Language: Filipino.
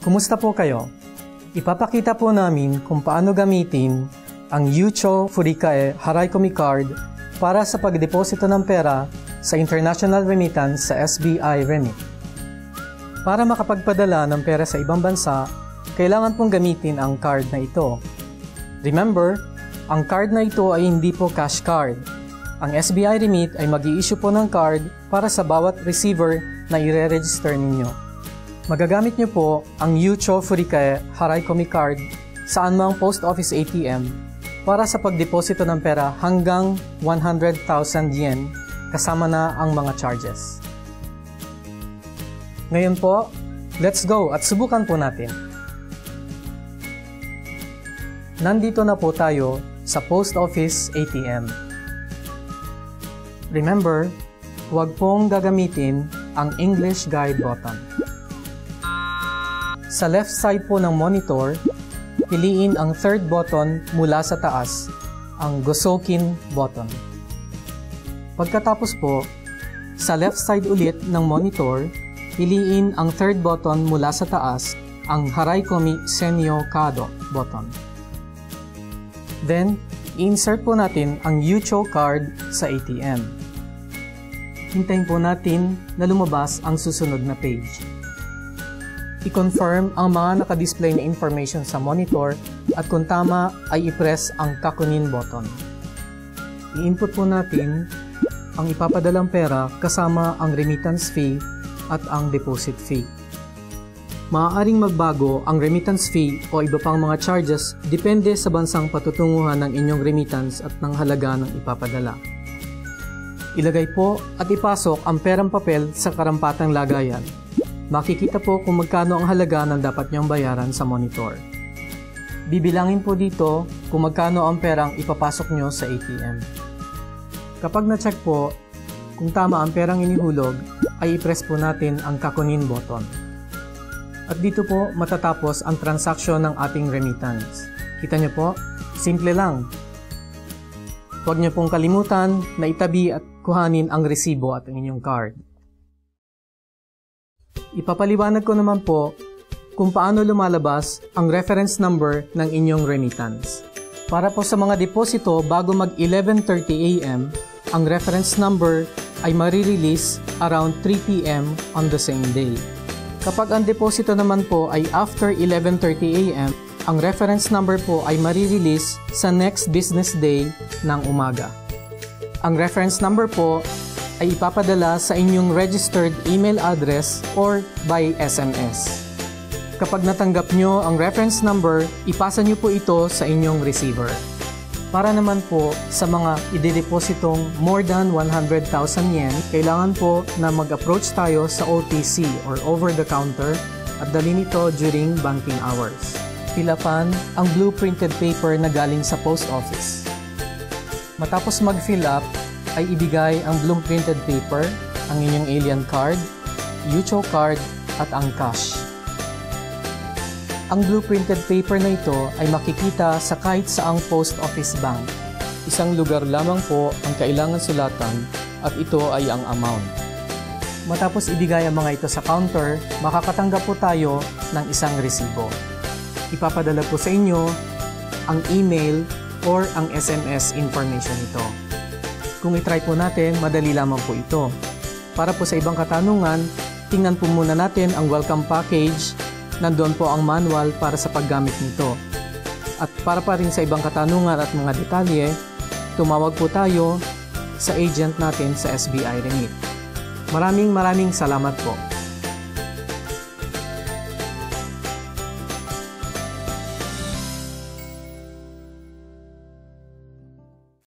Kumusta po kayo? Ipapakita po namin kung paano gamitin ang Yucho Furikae Haraikomi Card para sa pagdeposito ng pera sa international remittance sa SBI Remit. Para makapagpadala ng pera sa ibang bansa, kailangan pong gamitin ang card na ito. Remember, ang card na ito ay hindi po cash card. Ang SBI Remit ay mag issue po ng card para sa bawat receiver na ire-register ninyo. Magagamit niyo po ang Yucho Furikae Harai Komi Card saan mang post office ATM para sa pagdeposito ng pera hanggang 100,000 yen kasama na ang mga charges. Ngayon po, let's go at subukan po natin. Nandito na po tayo sa post office ATM. Remember, huwag pong gagamitin ang English guide button. Sa left side po ng monitor, piliin ang third button mula sa taas, ang Gosokin button. Pagkatapos po, sa left side ulit ng monitor, piliin ang third button mula sa taas, ang Haraikomi Senyo Kado button. Then, insert po natin ang Yucho card sa ATM. Hintayin po natin na lumabas ang susunod na page i-confirm ang mga nakadisplay na information sa monitor at kung tama ay i-press ang kakunin button. I-input po natin ang ipapadalang pera kasama ang remittance fee at ang deposit fee. Maaaring magbago ang remittance fee o iba pang mga charges depende sa bansang patutunguhan ng inyong remittance at ng halaga ng ipapadala. Ilagay po at ipasok ang perang papel sa karampatang lagayan makikita po kung magkano ang halaga ng dapat niyong bayaran sa monitor. Bibilangin po dito kung magkano ang perang ipapasok nyo sa ATM. Kapag na-check po kung tama ang perang inihulog, ay i-press po natin ang kakunin button. At dito po matatapos ang transaksyon ng ating remittance. Kita nyo po, simple lang. Huwag nyo pong kalimutan na itabi at kuhanin ang resibo at ang inyong card. Ipapaliwanag ko naman po kung paano lumalabas ang reference number ng inyong remittance. Para po sa mga deposito bago mag 11.30 a.m., ang reference number ay marirelease around 3 p.m. on the same day. Kapag ang deposito naman po ay after 11.30 a.m., ang reference number po ay marirelease sa next business day ng umaga. Ang reference number po ay ipapadala sa inyong registered email address or by SMS. Kapag natanggap nyo ang reference number, ipasa nyo po ito sa inyong receiver. Para naman po sa mga idedepositong more than 100,000 yen, kailangan po na mag-approach tayo sa OTC or over-the-counter at dalhin ito during banking hours. Pilapan ang blue printed paper na galing sa post office. Matapos mag-fill up, ay ibigay ang bloom printed paper, ang inyong alien card, Yucho card at ang cash. Ang blue printed paper na ito ay makikita sa kahit saang post office bank. Isang lugar lamang po ang kailangan sulatan at ito ay ang amount. Matapos ibigay ang mga ito sa counter, makakatanggap po tayo ng isang resibo. Ipapadala po sa inyo ang email or ang SMS information nito. Kung itry po natin, madali lamang po ito. Para po sa ibang katanungan, tingnan po muna natin ang welcome package. Nandoon po ang manual para sa paggamit nito. At para pa rin sa ibang katanungan at mga detalye, tumawag po tayo sa agent natin sa SBI Remit. Maraming maraming salamat po.